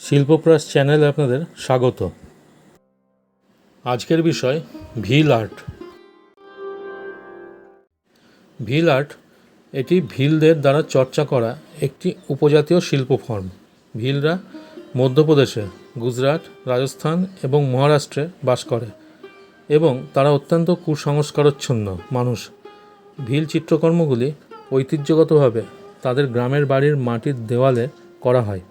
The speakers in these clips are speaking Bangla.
শিল্পপ্রাস চ্যানেলে আপনাদের স্বাগত। আজকের বিষয় ভিল আর্ট। ভিল আর্ট, এটি ভিলদের দ্বারা চর্চা করা একটি উপজাতীয় শিল্প ফর্ম ভিলরা মধ্যপ্রদেশে গুজরাট, রাজস্থান এবং মহারাষ্ট্রে বাস করে এবং তারা অত্যন্ত কুসংস্কারচ্ছন্ন মানুষ। ভিল চিত্রকর্মগুলি ঐতিহ্যগতভাবে তাদের গ্রামের বাড়ির মাটির দেওয়ালে করা হয়।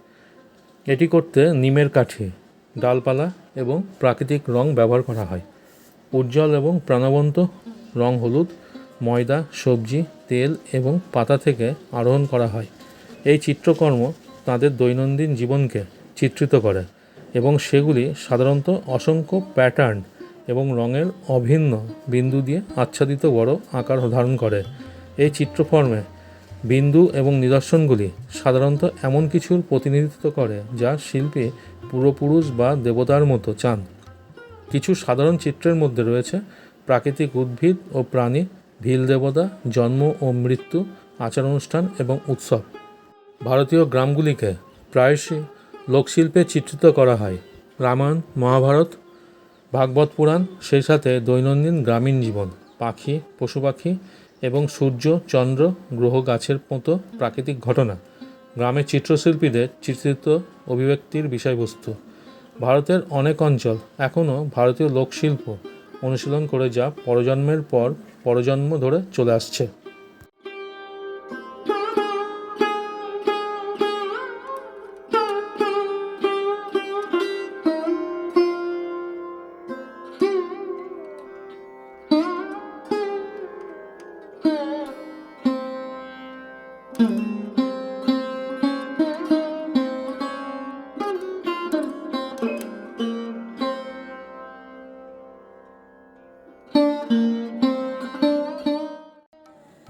এটি করতে নিমের কাঠি, ডালপালা এবং প্রাকৃতিক রং ব্যবহার করা হয়। উজ্জ্বল এবং প্রাণবন্ত রং হলুদ ময়দা, সবজি, তেল এবং পাতা থেকে আরোহণ করা হয়। এই চিত্রকর্ম তাদের দৈনন্দিন জীবনকে চিত্রিত করে এবং সেগুলি সাধারণত অসংখ্য প্যাটার্ন এবং রঙের অভিন্ন বিন্দু দিয়ে আচ্ছাদিত বড় আকার ধারণ করে। এই চিত্রকর্মে বিন্দু এবং নিদর্শনগুলি সাধারণত এমন কিছুর প্রতিনিধিত্ব করে যা শিল্পী, পূর্বপুরুষ বা দেবতার মতো চান। কিছু সাধারণ চিত্রের মধ্যে রয়েছে প্রাকৃতিক উদ্ভিদ ও প্রাণী ভিল দেবতা, জন্ম ও মৃত্যু আচার অনুষ্ঠান এবং উৎসব। ভারতীয় গ্রামগুলিকে প্রায়শই লোকশিল্পে চিত্রিত করা হয়। রামায়ণ, মহাভারত, ভাগবত পুরাণ, সেই সাথে দৈনন্দিন গ্রামীণ জীবন, পাখি, পশু পাখি এবং সূর্য, চন্দ্র, গ্রহ, গাছের মতো প্রাকৃতিক ঘটনা। গ্রামের চিত্রশিল্পীদের চিত্রিত অভিব্যক্তির বিষয়বস্তু। ভারতের অনেক অঞ্চল এখনও ভারতীয় লোকশিল্প অনুশীলন করে যা পরজন্মের পর পরজন্ম ধরে চলে আসছে।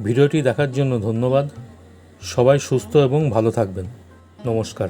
ভিডিওটি দেখার জন্য ধন্যবাদ। সবাই সুস্থ এবং ভালো থাকবেন। নমস্কার।